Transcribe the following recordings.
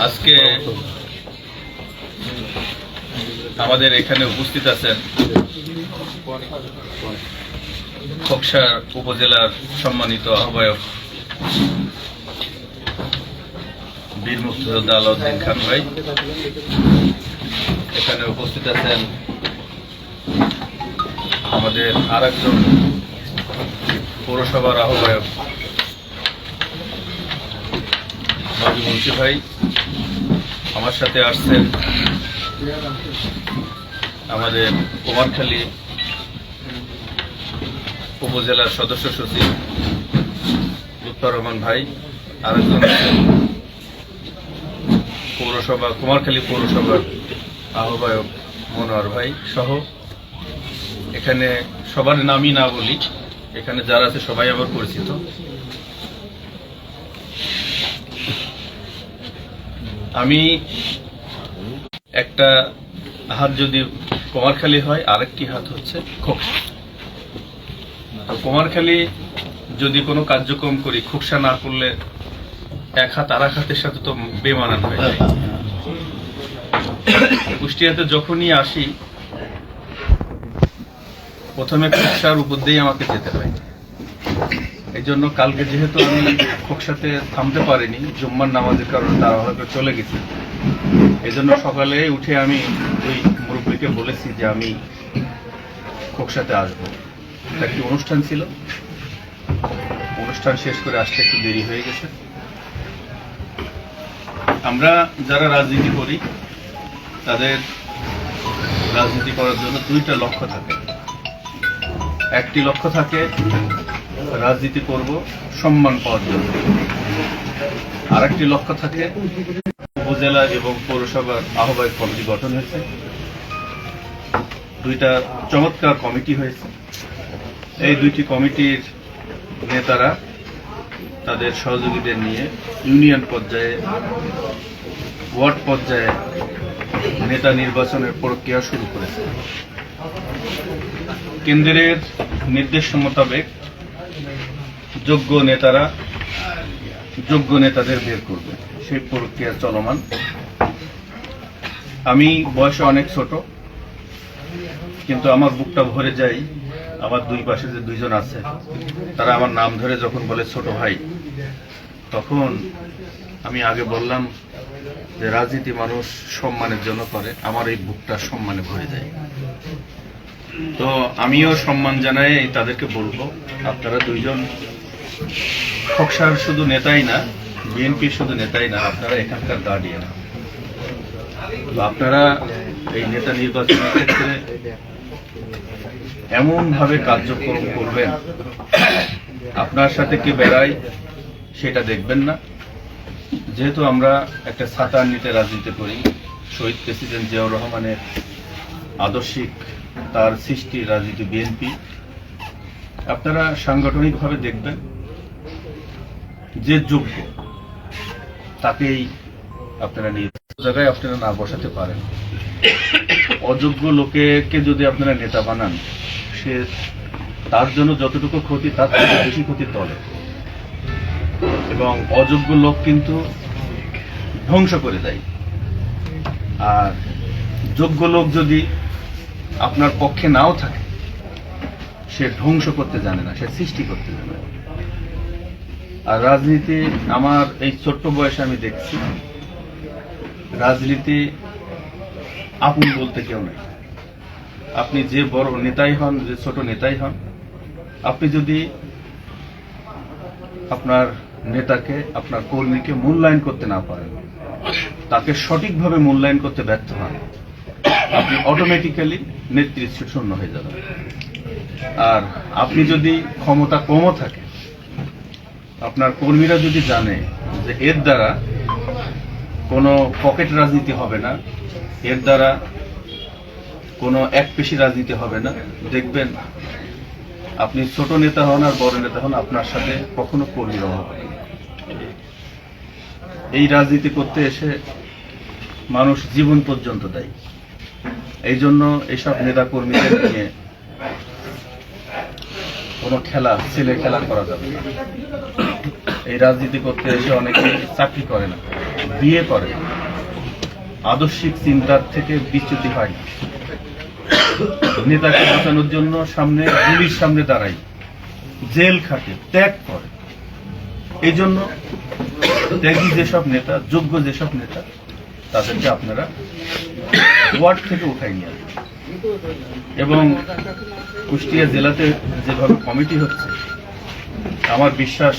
আজকে আমাদের এখানে উপস্থিত আছেন খোকসা উপজেলার সম্মানিত আহ্বায়ক বীর মুক্তিযোদ্ধা আলাউদ্দিন খান ভাই। এখানে উপস্থিত আছেন আমাদের আর একজন পৌরসভার আহ্বায়ক মুন্সি ভাই আমার সাথে আসছেন আমাদের কুমারখালী উপজেলার সদস্য সচিব লুৎফর রহমান ভাই, আরেকজন আছেন পৌরসভা, কুমারখালী পৌরসভার আহ্বায়ক মনোয়ার ভাই সহ। এখানে সবার নামই না বলি, এখানে যারা আছে সবাই আমার পরিচিত। আমি একটা হাত যদি কুমারখালী হয়, আরেকটি হাত হচ্ছে খোকসা। কুমারখালী যদি কোনো কার্যক্রম করি, খোকসা না করলে এক হাত আর এক হাতের সাথে তো বেমানান হয়ে যায়। কুষ্টিয়াতে যখনই আসি, প্রথমে খোকসার উপর দিয়েই আমাকে যেতে হয়। এই জন্য কালকে যেহেতু আমি খোকসাতে থামতে পারিনি, জুম্মার নামাজের কারণে তারা হয়তো চলে গেছে। এই জন্য সকালে উঠে আমি ওই মুরব্বীকে বলেছি যে আমি খোকসাতে আসব। একটি অনুষ্ঠান ছিল? অনুষ্ঠান শেষ করে আসতে একটু দেরি হয়ে গেছে। আমরা যারা রাজনীতি করি, তাদের রাজনীতি করার জন্য দুইটা লক্ষ্য থাকে। একটি লক্ষ্য থাকে রাজনীতি করব, সম্মান পাওয়ার জন্য। আর একটি লক্ষ্য থাকে, উপজেলা এবং পৌরসভার আহ্বায়ক কমিটি গঠন হয়েছে। দুইটা চমৎকার কমিটি হয়েছে। এই দুইটি কমিটির নেতারা তাদের সহযোগীদের নিয়ে ইউনিয়ন পর্যায়ে, ওয়ার্ড পর্যায়ে নেতা নির্বাচনের প্রক্রিয়া শুরু করেছে। কেন্দ্রের নির্দেশ মোতাবেক যোগ্য নেতারা, যোগ্য নেতাদের বের করবে। সেই প্রক্রিয়া চলমান। আমি, বয়সে অনেক ছোট, কিন্তু আমার বুকটা ভরে যায় আমার দুই পাশে যে দুইজন আছে। তারা আমার নাম ধরে যখন বলে ছোট ভাই, তখন আমি আগে বললাম যে রাজনীতি মানুষ সম্মানের জন্য করে, আমার এই বুকটা সম্মানে ভরে যায়। তো আমিও সম্মান জানাই, তাদেরকে বলব, আপনারা দুইজন খকসার শুধু নেতাই না বিএনপির শুধু নেতাই না, আপনারা এখানকার গার্ডিয়ান আপনারা এই নেতা নির্বাচনের ক্ষেত্রে এমন ভাবে কার্যক্রম করবেন, আপনার সাথে কে বেড়ায় সেটা দেখবেন না। যেহেতু আমরা একটা ছাতার নিতে রাজনীতি করি, শহীদ প্রেসিডেন্ট জিয়াউর রহমানের আদর্শিক তার সৃষ্টি রাজনীতি বিএনপি আপনারা সাংগঠনিকভাবে দেখবেন যে যোগ্য, তাকেই আপনারা নিয়ে জায়গায় আপনারা না বসাতে পারেন। অযোগ্য লোকেকে যদি আপনারা নেতা বানান, সে তার জন্য যতটুকু ক্ষতি, তার থেকে বেশি ক্ষতি তলে। এবং অযোগ্য লোক কিন্তু ধ্বংস করে দেয়। আর যোগ্য লোক যদি আপনার পক্ষে নাও থাকে, সে ধ্বংস করতে জানে না, সে সৃষ্টি করতে জানে আর রাজনীতি, আমার এই ছোট্ট বয়সে আমি দেখছি, রাজনীতি আপন বলতে কেউ নেই। আপনি যে বড় নেতাই হন, যে ছোট নেতাই হন, আপনি যদি আপনার নেতাকে, আপনার কর্মীকে মূল্যায়ন করতে না পারেন, তাকে সঠিকভাবে মূল্যায়ন করতে ব্যর্থ হন, আপনি অটোমেটিক্যালি নেতৃত্ব শূন্য হয়ে যাবেন। আর আপনি যদি ক্ষমতা কমও থাকে আপনার কর্মীরা যদি জানে যে এর দ্বারা কোনো পকেট রাজনীতি হবে না, এর দ্বারা কোনো এক পেশি রাজনীতি হবে না, দেখবেন আপনি ছোট নেতা হন আর বড় নেতা হন, আপনার সাথে কখনো কর্মীর অভাব হবে এই রাজনীতি করতে এসে মানুষ জীবন পর্যন্ত দেয়। এই জন্য এইসব নেতা কর্মীদের নিয়ে কোনো খেলা, ছেলে খেলা করা যাবে এই রাজনীতি করতে এসে অনেকে চাকরি করে না, বিয়ে করে আদর্শিক চিন্তার থেকে বিচ্যুতি হয় নেতাকে বাঁচানোর জন্য সামনে, গুলির সামনে দাঁড়াই জেল খাটে, ত্যাগ করে। এই জন্য ত্যাগী যেসব নেতা, যোগ্য যেসব নেতা, তাদেরকে আপনারা ওয়ার্ড থেকে উঠাই নিয়ে আসবেন এবং কুষ্টিয়া জেলাতে যেভাবে কমিটি হচ্ছে, আমার বিশ্বাস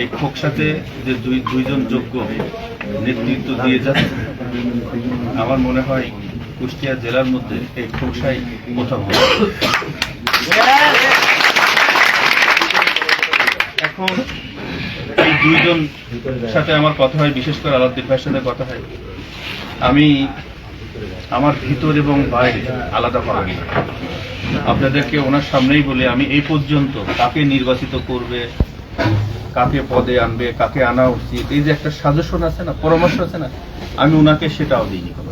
এই খোকসাতে যে দুই দুইজন যোগ্য নেতৃত্ব দিয়ে যাচ্ছে, আমার মনে হয় কুষ্টিয়া জেলার মধ্যে এই খোকসাই প্রথম এখন এই দুইজন সাথে আমার কথা হয়, বিশেষ করে আলাদ্দিন ভাইয়ের সাথে কথা হয়। আমি আমার ভিতর এবং বাইরে আলাদা করেন না। আপনাদেরকে ওনার সামনেই বলে, আমি এই পর্যন্ত কাকে নির্বাচিত করবে কাকে পদে আনবে, কাকে আনা উচিত, এই যে একটা সাজেশন আছে না, পরামর্শ আছে না, আমি ওনাকে সেটাও দিইনি কোনো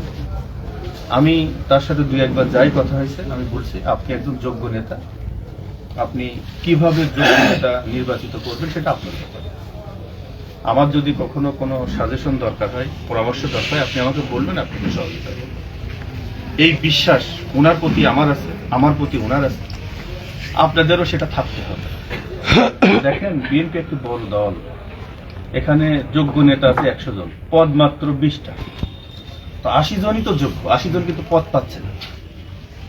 আমি তার সাথে দুই একবার যাই কথা হয়েছে, আমি বলছি, আপনি একজন যোগ্য নেতা, আপনি কীভাবে যোগ্য নেতা নির্বাচিত করবেন সেটা আপনার ব্যাপার। আমার যদি কখনো কোনো সাজেশন দরকার হয়, পরামর্শ দরকার হয়, আপনি আমাকে বলবেন আপনাকে সহযোগিতা এই বিশ্বাস ওনার প্রতি আমার আছে, আমার প্রতি ওনার আছে, আপনাদেরও সেটা থাকতে হবে। দেখেন বিএনপি একটি বড় দল। এখানে যোগ্য নেতা আছে একশো জন। পদ মাত্র বিশটা। তো আশি জনই তো যোগ্য, আশি জন কিন্তু পদ পাচ্ছে না।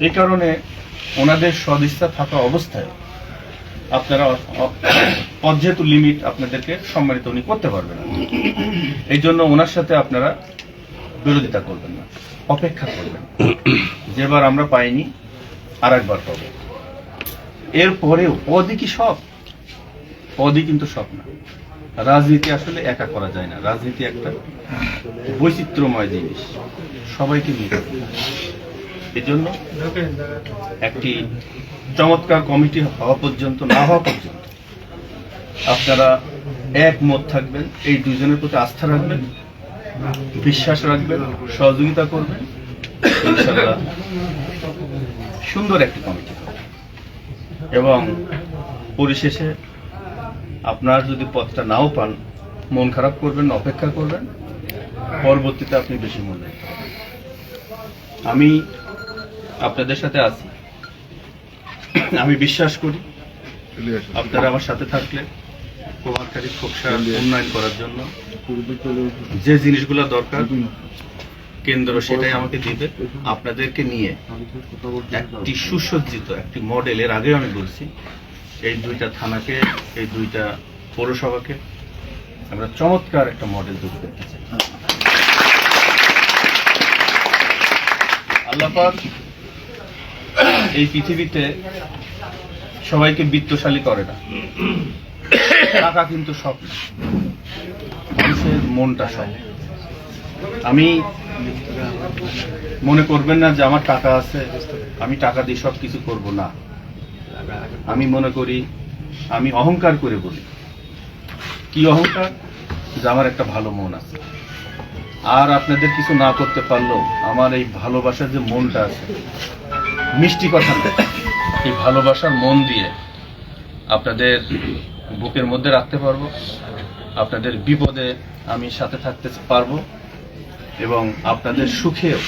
এই কারণে ওনাদের সদিচ্ছা থাকা অবস্থায় আপনারা পদ যেহেতু লিমিট আপনাদেরকে সম্মানিত উনি করতে পারবেন না। এই জন্য ওনার সাথে আপনারা বিরোধিতা করবেন না, অপেক্ষা করবেন। যেবার আমরা পাইনি আর একবার পাবো। এরপরেও পদই কি সব? পদই কিন্তু সব না। রাজনীতি আসলে একা করা যায় না। রাজনীতি একটা বৈচিত্র্যময় জিনিস। সবাইকে নিয়ে। করতে এই জন্য একটি চমৎকার কমিটি হওয়া পর্যন্ত, না হওয়া পর্যন্ত আপনারা একমত থাকবেন, এই দুজনের প্রতি আস্থা রাখবেন, বিশ্বাস রাখবেন, সহযোগিতা করবেন। সুন্দর একটি কমিটি। এবং পরিশেষে আপনার যদি পথটা নাও পান মন খারাপ করবেন অপেক্ষা করবেন। পরবর্তীতে আপনি বেশি মূল্যায়িত হবেন। আমি আপনাদের সাথে আছি। আমি বিশ্বাস করি আপনারা আমার সাথে থাকলে কুমারখালী খোকসা উন্নয়ন করার জন্য যে জিনিসগুলো দরকার কেন্দ্র সেটাই আমাকে দিবে। আপনাদেরকে নিয়ে একটি সুসজ্জিত একটি মডেল এর আগেও আমি বলছি এই দুইটা থানাকে, এই দুইটা পৌরসভাকে আমরা চমৎকার একটা মডেল তৈরি করতে চাই। আল্লাপাক এই পৃথিবীতে সবাইকে বিত্তশালী করে না। টাকা কিন্তু সব মানুষের মনটা সব। আমি মনে করবেন না যে আমার টাকা আছে, আমি টাকা দিয়ে সব কিছু করব না। আমি মনে করি, আমি অহংকার করে বলি। কি অহংকার? যে আমার একটা ভালো মন আছে। আর আপনাদের কিছু না করতে পারলেও আমার এই ভালোবাসার যে মনটা আছে, মিষ্টি কথা এই ভালোবাসার মন দিয়ে আপনাদের বুকের মধ্যে রাখতে পারব, আপনাদের বিপদে আমি সাথে থাকতে পারব, এবং আপনাদের সুখেও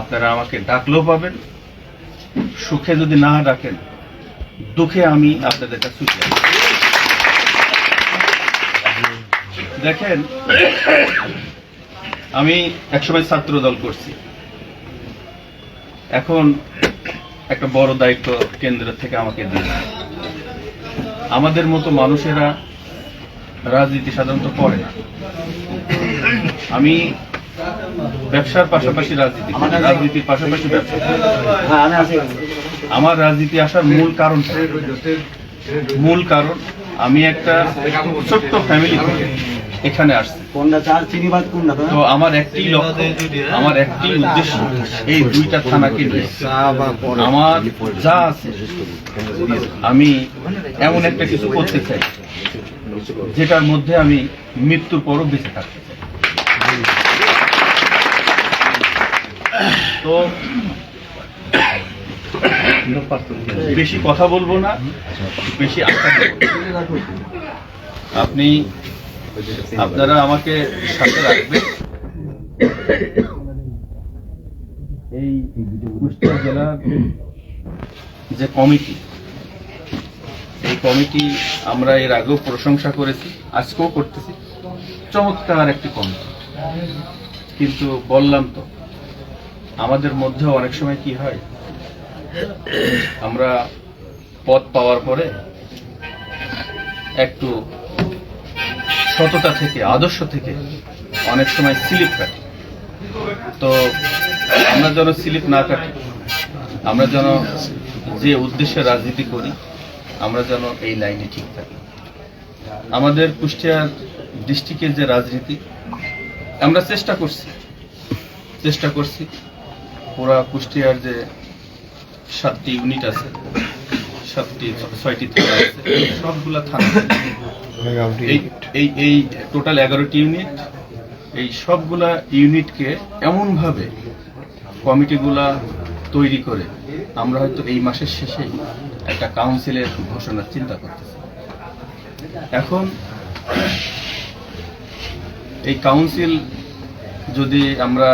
আপনারা আমাকে ডাকলেও পাবেন সুখে যদি না ডাকেন দুঃখে আমি আপনাদের কাছে আসব। দেখেন, আমি একসময় ছাত্র দল করছি। এখন একটা বড় দায়িত্ব কেন্দ্র থেকে আমাকে দিয়েছে আমাদের মতো মানুষেরা রাজনীতি সাধারণত করে না। আমি ব্যবসার পাশাপাশি রাজনীতি রাজনীতির পাশাপাশি ব্যবসা আমার রাজনীতি আসার মূল কারণ মূল কারণ আমি একটা ছোট্ট ফ্যামিলি এখানে আসছি। তো আমার একটি লক্ষ্য আমার একটি উদ্দেশ্য এই দুইটা থানাকে নিয়ে। আমার যা আছে আমি এমন একটা কিছু করতে চাই যেটার মধ্যে আমি মৃত্যুর পরও বেঁচে থাকতে চাই। তো বেশি কথা বলব না, বেশি আপনি, আপনারা আমাকে সাথে রাখবেন। এই কুষ্টিয়া জেলার যে কমিটি, এই কমিটি আমরা এর আগেও প্রশংসা করেছি, আজকেও করতেছি। চমৎকার একটি কমিটি। কিন্তু বললাম তো আমাদের মধ্যে অনেক সময় কি হয়? আমরা পদ পাওয়ার পরে একটু সততা থেকে, আদর্শ থেকে অনেক সময় স্লিপ কাটি। তো আমরা যেন স্লিপ না কাটি, আমরা যেন যে উদ্দেশ্যে রাজনীতি করি, আমরা যেন এই লাইনে ঠিক থাকি। আমাদের কুষ্টিয়ার ডিস্ট্রিক্টের যে রাজনীতি, আমরা চেষ্টা করছি চেষ্টা করছি পুরা কুষ্টিয়ার যে সাতটি ইউনিট আছে সাতটি ছয়টি থানা আছে সবগুলা থানা। এই এই টোটাল এগারোটি ইউনিট এই সবগুলা ইউনিটকে এমনভাবে কমিটিগুলা তৈরি করে আমরা হয়তো এই মাসের শেষেই একটা কাউন্সিলের ঘোষণার চিন্তা করতেছি। এখন এই কাউন্সিল যদি আমরা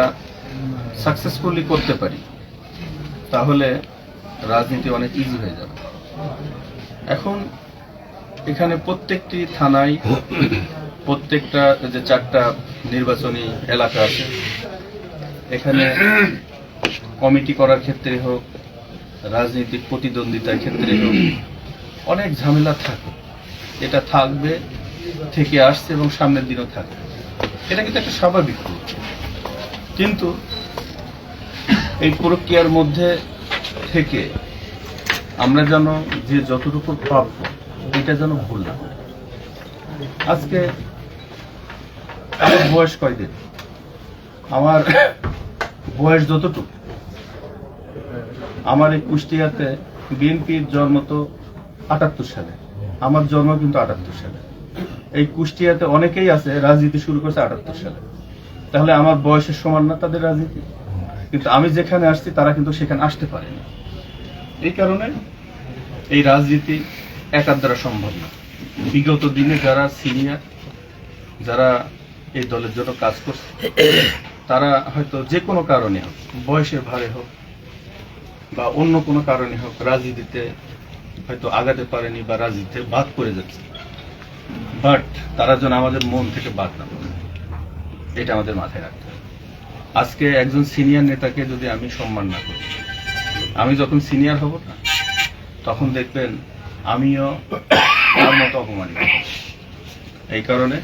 সাকসেসফুলি করতে পারি, তাহলে রাজনীতি অনেক ইজি হয়ে যাবে। এখন এখানে প্রত্যেকটি থানায় প্রত্যেকটা যে চারটা নির্বাচনী এলাকা আছে, এখানে কমিটি করার ক্ষেত্রে হোক, রাজনৈতিক প্রতিদ্বন্দ্বিতার ক্ষেত্রে হোক, অনেক ঝামেলা থাকে। এটা থাকবে, থেকে আসছে এবং সামনের দিনও থাকবে। এটা কিন্তু একটা স্বাভাবিক কিন্তু এই প্রক্রিয়ার মধ্যে থেকে আমরা যেন যে যতটুকু প্রাপ্য এটা যেন ভুল না আজকে আমার বয়স কয়দিন? আমার বয়স যতটুকু, আমার এই কুষ্টিয়াতে বিএনপির জন্ম তো আটাত্তর সালে, আমার জন্ম কিন্তু আটাত্তর সালে। এই কুষ্টিয়াতে অনেকেই আছে, রাজনীতি শুরু করছে আটাত্তর সালে। তাহলে আমার বয়সের সমান না তাদের রাজনীতি? কিন্তু আমি যেখানে আসছি, তারা কিন্তু সেখানে আসতে পারেনি এই কারণে এই রাজনীতি একার দ্বারা সম্ভব না। বিগত দিনে যারা সিনিয়র যারা এই দলের জন্য কাজ করছে, তারা হয়তো যে কোনো কারণে হোক, বয়সের ভারে হোক, বা অন্য কোনো কারণে হোক, রাজনীতিতে হয়তো আগাতে পারেনি বা রাজনীতিতে বাদ পড়ে যাচ্ছে। বাট তারা যেন আমাদের মন থেকে বাদ না এটা আমাদের মাথায় রাখতে হবে। আজকে একজন সিনিয়র নেতাকে যদি আমি সম্মান না করি, আমি যখন সিনিয়র হব না, তখন দেখবেন আমিও তার মতো অপমানিত। এই কারণে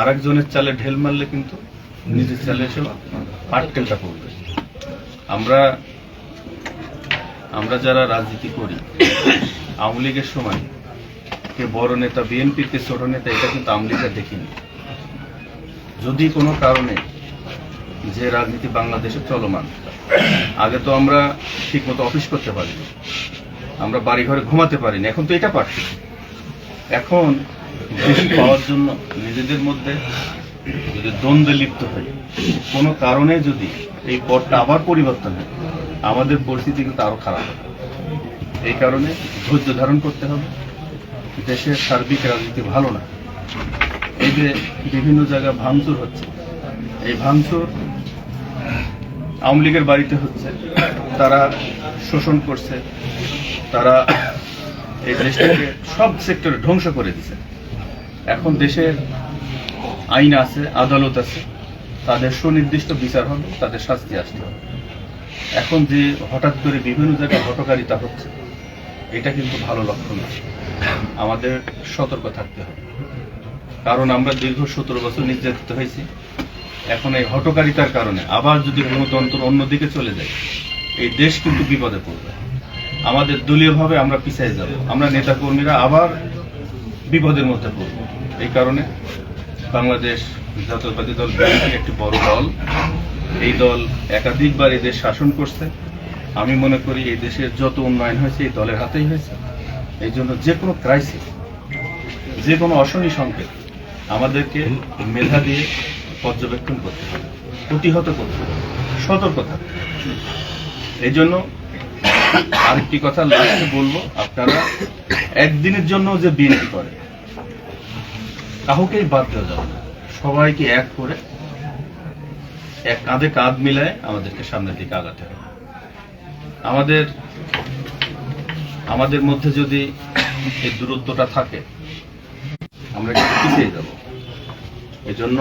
আরেকজনের চালে ঢেল মারলে কিন্তু নিজের চালে এসে পাটকেলটা পড়বে আমরা আমরা যারা রাজনীতি করি, আওয়ামী লীগের সময় কে বড় নেতা, বিএনপির কে ছোট নেতা, এটা কিন্তু আওয়ামী লীগের দেখিনি যদি কোনো কারণে যে রাজনীতি বাংলাদেশে চলমান, আগে তো আমরা ঠিক মতো অফিস করতে পারিনি, আমরা বাড়ি ঘরে ঘুমাতে পারিনি, এখন তো এটা পারছি। এখন পাওয়ার জন্য নিজেদের মধ্যে যদি দ্বন্দ্বে লিপ্ত হই, কোনো কারণে যদি এই পথটা আবার পরিবর্তন হয়, আমাদের পরিস্থিতি কিন্তু আরও খারাপ হবে। এই কারণে ধৈর্য ধারণ করতে হবে। দেশের সার্বিক রাজনীতি ভালো না। এই যে বিভিন্ন জায়গায় ভাঙচুর হচ্ছে, এই ভাঙচুর আওয়ামী লীগের বাড়িতে হচ্ছে, তারা শোষণ করছে, তারা এই দেশটাকে সব সেক্টরে ধ্বংস করে দিছে। এখন দেশের আইন আছে, আদালত আছে, তাদের সুনির্দিষ্ট বিচার হবে, তাদের শাস্তি আসতে হবে। এখন যে হঠাৎ করে বিভিন্ন জায়গায় হটকারিতা হচ্ছে, এটা কিন্তু ভালো লক্ষণ না। আমাদের সতর্ক থাকতে হবে। কারণ আমরা দীর্ঘ সতেরো বছর নির্যাতিত হয়েছি এখন এই হটকারিতার কারণে আবার যদি গণতন্ত্র অন্যদিকে চলে যায়, এই দেশ কিন্তু বিপদে পড়বে। আমাদের দলীয়ভাবে আমরা পিছিয়ে যাব। আমরা নেতাকর্মীরা আবার বিপদের মধ্যে পড়ব। এই কারণে বাংলাদেশ জাতীয়তাবাদী দল বিএনপি একটি বড় দল। এই দল একাধিকবার এই দেশ শাসন করছে। আমি মনে করি এই দেশের যত উন্নয়ন হয়েছে এই দলের হাতেই হয়েছে। এই জন্য যে কোনো ক্রাইসিস যে কোনো অশনি সংকেত আমাদেরকে মেধা দিয়ে পর্যবেক্ষণ করতে হবে, প্রতিহত করতে হবে, সতর্ক থাকতে। এই জন্য আরেকটি কথা লাস্টে বলব, আপনারা একদিনের জন্য যে বিএনপি করে, কাউকেই বাদ দেওয়া যাবে সবাইকে এক করে, এক কাঁধে কাঁধ মিলায় আমাদেরকে সামনের দিকে আগাতে হবে। আমাদের আমাদের মধ্যে যদি এই দূরত্বটা থাকে, আমরা পিছিয়ে যাব। এজন্য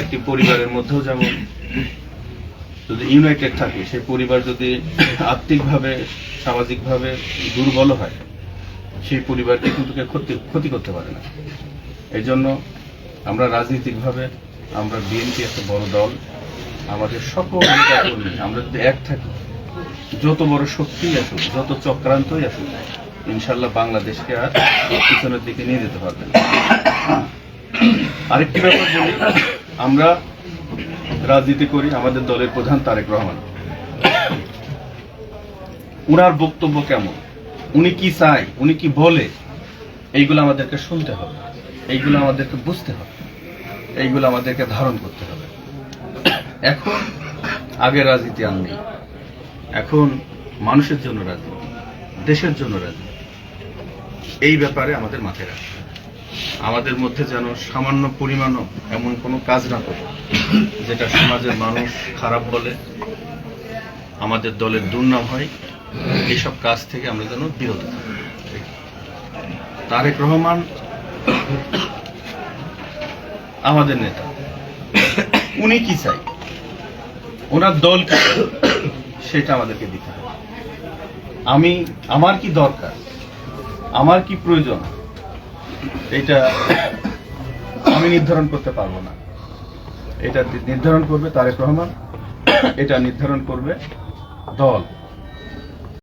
একটি পরিবারের মধ্যেও যেমন যদি ইউনাইটেড থাকে, সেই পরিবার যদি আর্থিকভাবে সামাজিকভাবে দুর্বল হয়, সেই পরিবারকে কিন্তু ক্ষতি ক্ষতি করতে পারে না। এই জন্য আমরা রাজনৈতিকভাবে, আমরা বিএনপি একটা বড় দল, আমাদের সকল নেতাকর্মী, আমরা যদি এক থাকি, যত বড় শক্তি আসুক, যত চক্রান্তই আসুক, ইনশাল্লাহ বাংলাদেশকে আর পিছনের দিকে নিয়ে যেতে পারবে না। আরেকটি ব্যাপার বলি আমরা রাজনীতি করি, আমাদের দলের প্রধান তারেক রহমান। উনার বক্তব্য কেমন? উনি কি চায়? উনি কি বলে? এইগুলো আমাদেরকে শুনতে হবে। এইগুলো আমাদেরকে বুঝতে হবে। এইগুলো আমাদেরকে ধারণ করতে হবে। এখন আগে রাজনীতি আর নেই। এখন মানুষের জন্য রাজনীতি, দেশের জন্য রাজনীতি। এই ব্যাপারে আমাদের মাথায় রাখতে। আমাদের মধ্যে যেন সামান্য পরিমাণও এমন কোনো কাজ না করে, যেটা সমাজের মানুষ খারাপ বলে, আমাদের দলের দুর্নাম হয় এইসব কাজ থেকে আমরা যেন বিরত থাকি। তারেক রহমান আমাদের নেতা। উনি কি চাই? ওনার দল কি সেটা আমাদেরকে দিতে হবে। আমি, আমার কি দরকার? আমার কি প্রয়োজন? এটা আমি নির্ধারণ করতে পারব না। এটা নির্ধারণ করবে তারেক রহমান, এটা নির্ধারণ করবে দল।